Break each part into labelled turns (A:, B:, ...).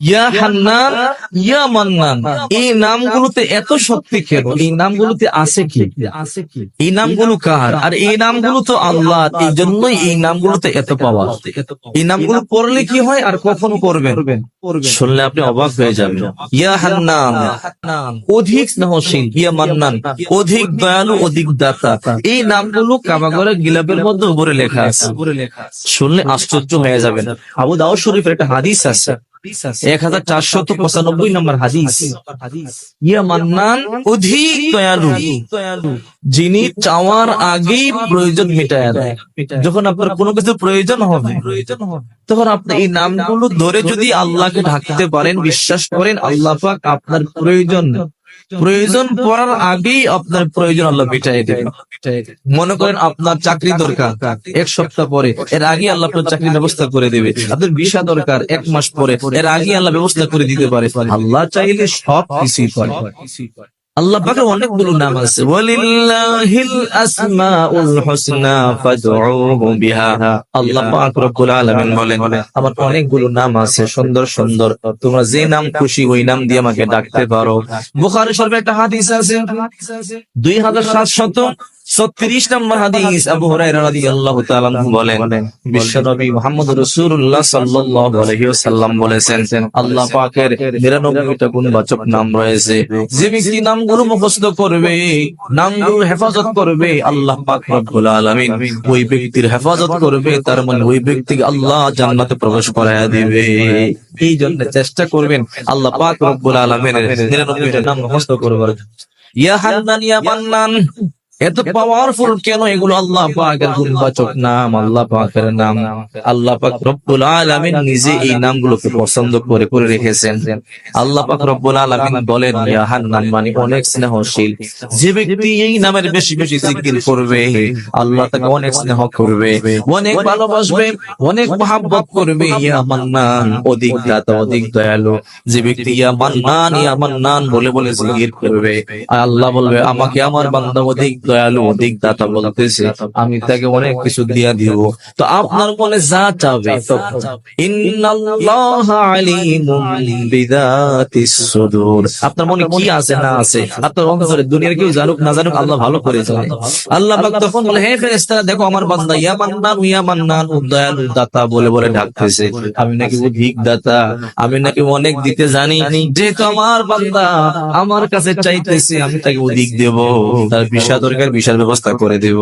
A: ইয়া হান্নান ইয়া মান্নান। এই নামগুলোতে এত শক্তি কেন? এই নামগুলোতে আছে কি? আছে কি? এই নামগুলো কার? আর এই নামগুলো তো আল্লাহ এই জন্যই এই নামগুলোতে এত পাওয়া এই নামগুলো পড়লে কি হয় আর কখন করবেন শুনলে আপনি অবাক হয়ে যাবেন। ইয়া হান্নান। অধিক স্নেহশীল ইয়া মান্নান। অধিক দয়ালু অধিক দাতা। এই নামগুলো কাবাগরের গিলাপের মধ্যে উপরে লেখা আছে। শুনলে আশ্চর্য হয়ে যাবেন। আবু দাউদ শরীফের একটা হাদিস আছে। এক হাজার চারশত পঁচানব্বই নম্বর হাদিস। ইয়া মান্নান অধিক দয়ালু যিনি চাওয়ার আগেই প্রয়োজন মিটায় দেয়। যখন আপনার কোনো কিছু প্রয়োজন হবে, তখন আপনি এই নামগুলো ধরে যদি আল্লাহকে ঢাকতে পারেন, বিশ্বাস করেন, আল্লাহ পাক আপনার প্রয়োজন। প্রয়োজন পড়ার আগেই আপনার প্রয়োজন আল্লাহ মিটাই দেবে মনে করেন আপনার চাকরি দরকার, এক সপ্তাহ পরে, এর আগে আল্লাহ আপনার চাকরির ব্যবস্থা করে দেবে। আপনার ভিসা দরকার, এক মাস পরে, এর আগে আল্লাহ ব্যবস্থা করে দিতে পারে। আল্লাহ চাইলে সব কিছুই করে আল্লাহ পাকে অনেকগুলো নাম আছে। ওয়ালিল্লাহিল আসমাউল হুসনা ফাদউহু বিহা। আল্লাহ পাক রব্বুল আলামিন বলেন আমার অনেকগুলো নাম আছে সুন্দর সুন্দর। তোমরা যে নাম খুশি ওই নাম দিয়ে আমাকে ডাকতে পারো। বুখারী শরীফে একটা হাদিস আছে 2700 ছত্রিশ নম্বর হাদিস আবু বলেন, বিশ্বনবী বলেছেন, আল্লাহ পাকের 99টা গুণবাচক নাম রয়েছে। যে ব্যক্তি নামগুলো করবে নামগুলো হেফাজত করবে, আল্লাহ পাক রব্বুল আলামিন ওই ব্যক্তির হেফাজত করবে, তার মানে ওই ব্যক্তিকে আল্লাহ জান্নাতে প্রবেশ করায়া দিবে। এই জন্য চেষ্টা করবেন আল্লাহ পাক রব্বুল আলামিনের 99টা নাম মুখস্থ করবার ইয়া হান্নান, ইয়া মান্নান এত পাওয়ারফুল কেন এগুলো? আল্লাহ পাকের গুণবাচক নাম আল্লাহ পাকের নাম। আল্লাহ পাক রব্বুল আলামিন নিজে এই নামগুলোকে পছন্দ করে করে রেখেছেন। আল্লাহ পাক রব্বুল আলামিন বলেন ইয়া হান্নান মানে অনেক স্নেহশীল। যে ব্যক্তি এই নামের বেশি বেশি জিকির করবে আল্লাহ তাকে অনেক স্নেহ করবে অনেক ভালোবাসবে অনেক মহাব্বত করবে ইয়া মান্নান অধিক দাতা অধিক দয়ালু। যে ব্যক্তি ইয়া মান্নান ইয়া মান্নান বলে বলে জিকির করবে। আল্লাহ বলবে আমাকে আমার বান্দা অধিক দয়ালু অধিক দাতা বলতেছে, আমি তাকে অনেক কিছু দিয়া দিব। তো আপনার মনে যা চাবে আপনার মনে কি আছে, না আছে? আপনার অন্তরে দুনিয়ার কেউ জানুক, না জানুক, আল্লাহ ভালো করে জানে। আল্লাহ তখন বলে, হে ফেরেশতারা, দেখো আমার বান্দা, ইয়া মান্নান ইয়া মান্নান দয়ালু দাতা বলে বলে ডাকতেছে। আমি নাকি অধিক দাতা, আমি নাকি অনেক দিতে জানি। যেহেতু আমার বান্দা আমার কাছে চাইতেছে, আমি তাকে অধিক দেব। তার বিষয় দরকার বিষয়ের ব্যবস্থা করে দেব।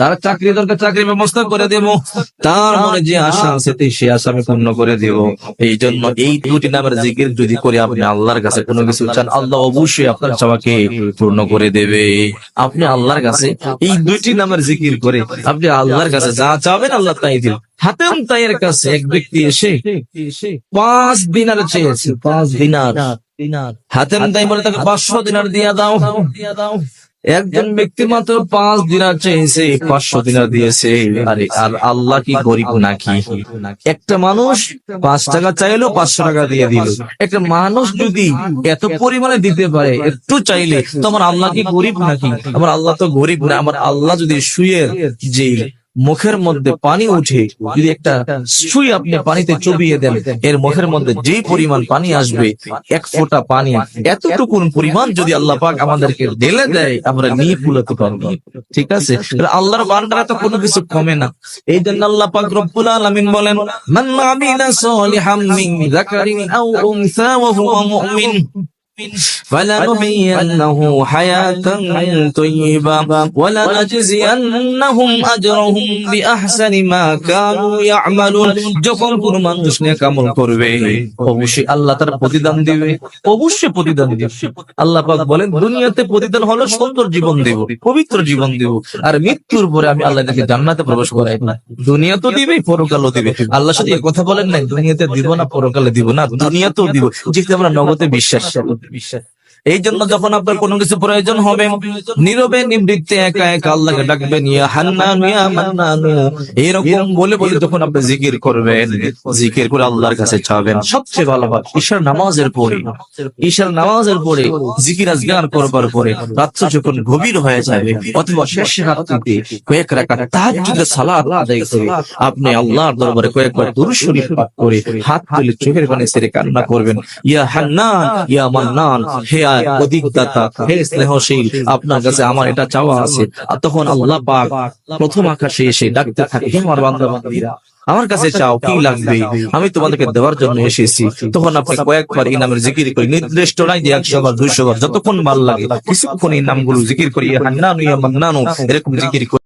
A: তার চাকরি দরকার, চাকরির ব্যবস্থা করে দেব। তার মনে যে আশা আছে সে আশা আমি পূর্ণ করে দেব। এই জন্য এই দুটি নামের জিকির যদি করে আপনি আল্লাহর কাছে কোনো কিছু চান, আল্লাহ অবশ্যই আপনার চাওয়াকে পূর্ণ করে দেবে। আপনি আল্লাহর কাছে এই দুইটি নামের জিকির করে আপনি আল্লাহর কাছে যা চাবেন আল্লাহ তাই দিল হাতেম তাইয়ের কাছে এক ব্যক্তি এসে পাঁচ দিনার চেয়েছে, পাঁচ দিনার। হাতেম তাই বলে তাকে পাঁচশো দিনার দিয়া দাও দিয়া দাও। একজন ব্যক্তি মাত্র পাঁচ দিনার চেয়েছে পাঁচশো দিনার দিয়েছে। আরে, আর আল্লাহ কি গরিব নাকি? একটা মানুষ পাঁচ টাকা চাইলেও পাঁচশো টাকা দিয়ে দিল। একটা মানুষ যদি এত পরিমাণে দিতে পারে, একটু চাইলে, তো আমার আল্লাহ কি গরিব নাকি? আমার আল্লাহ তো গরিব না, আমার আল্লাহ যদি শুয়ে যে মুখের মধ্যে পানি উঠে যদি একটা সুই আপনি পানিতে চবিয়ে দেন, এর মুখের মধ্যে যে পরিমাণ পানি আসবে, এক ফোঁটা পানি, এতটুকুন পরিমাণ যদি আল্লাহ পাক আমাদেরকে ঢেলে দেয়, আমরা নিয়ে ফুলাতে পারব। ঠিক আছে? আল্লাহর বান্দারা তো কোনো কিছু কমে না। এই জন্য আল্লাহ পাক রব্বুল আলামিন বলেন, মান আমিলা সালিহাম মিন যাকারিন আও উনসা ওয়া হুয়া মুমিন। فلنحيينه حياة طيبة ولنجزينهم أجرهم بأحسن ما كانوا يعملون যখন কোন মানুষ নিয়ে কামল করবে অবশ্যই আল্লাহ তার প্রতিদান দিবে অবশ্যই প্রতিদান দিবে আল্লাহ পাক বলেন দুনিয়াতে প্রতিদান হলো সুন্দর জীবন দেব পবিত্র জীবন দেব আর মৃত্যুর পরে আমি আল্লাহ তাকে জান্নাতে প্রবেশ করাই না দুনিয়া তো দিবে পরকালও দিবে আল্লাহ সাথে এই কথা বলেন না দুনিয়াতে দিব না পরকালে দিব না দুনিয়াতেও দিব যেহেতু আমরা নগদে বিশ্বাস বিশ্বাস এই জন্য যখন আপনার কোনো কিছু প্রয়োজন হবে, নীরবে নিবৃত্তে একা একা আল্লাহকে ডাকবেন, ইয়া হান্নান, ইয়া মান্নান। এরকম বলে বলে যখন আপনি জিকির করবেন, জিকির করে আল্লাহর কাছে চাবেন সবচেয়ে ভালো হয় ঈশার নামাজের পরে, ঈশার নামাজের পরে, জিকির আজগার করবার পরে, রাত্র যখন গভীর হয়ে যাবে, অথবা শেষ রাত্রিতে কয়েক রাকাত তাহাজ্জুদের সালাত আদায় করে আপনি আল্লাহর দরবারে কয়েকবার দুরূদ শরীফ পাঠ করে হাত তুলে চোখের পানি ছেড়ে কান্না করবেন, ইয়া হান্নান, ইয়া মান্নান, হে অধিক দাতা হে স্নেহশীল, আপনার কাছে আমার এটা চাওয়া আছে। আর তখন আল্লাহ পাক প্রথম আকাশে এসে ডাকতে থাকে আমার আমার কাছে চাও, কি লাগবে? আমি তোমাদেরকে দেওয়ার জন্য এসেছি। তখন আপনি কয়েকবার এই নামের জিকির করি নির্দিষ্ট নাই যে একশো বার, দুইশো বার, যতক্ষণ ভালো লাগে, কিছুক্ষণ এই নামগুলো জিকির করি নানু এরকম জিকির করি